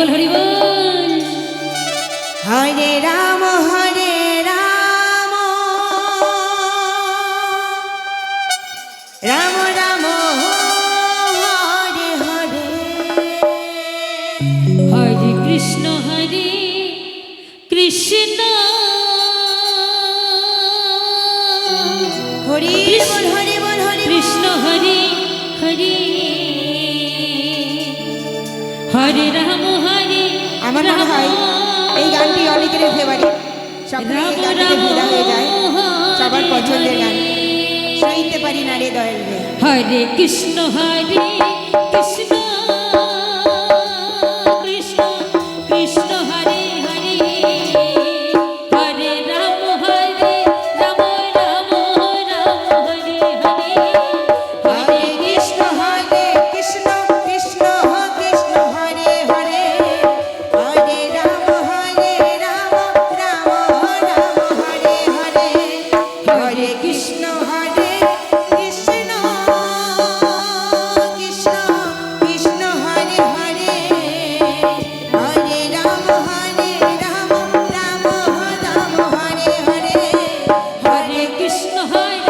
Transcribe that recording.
হরিবল হরিবল। হরে রাম হরে রাম। রাম রাম হরে হরে। হরে কৃষ্ণ হরে কৃষ্ণ। হরে বল হরে কৃষ্ণ হরে হরে। আমার মনে হয় এই গানটি অনেকেরই ফেভারিট সকলে এই গানটিতে বিদা হয়ে যায়। সবার পছন্দের গান। সইতে পারি না রে দয়াল হরে কৃষ্ণ, হরে কৃষ্ণ হয়।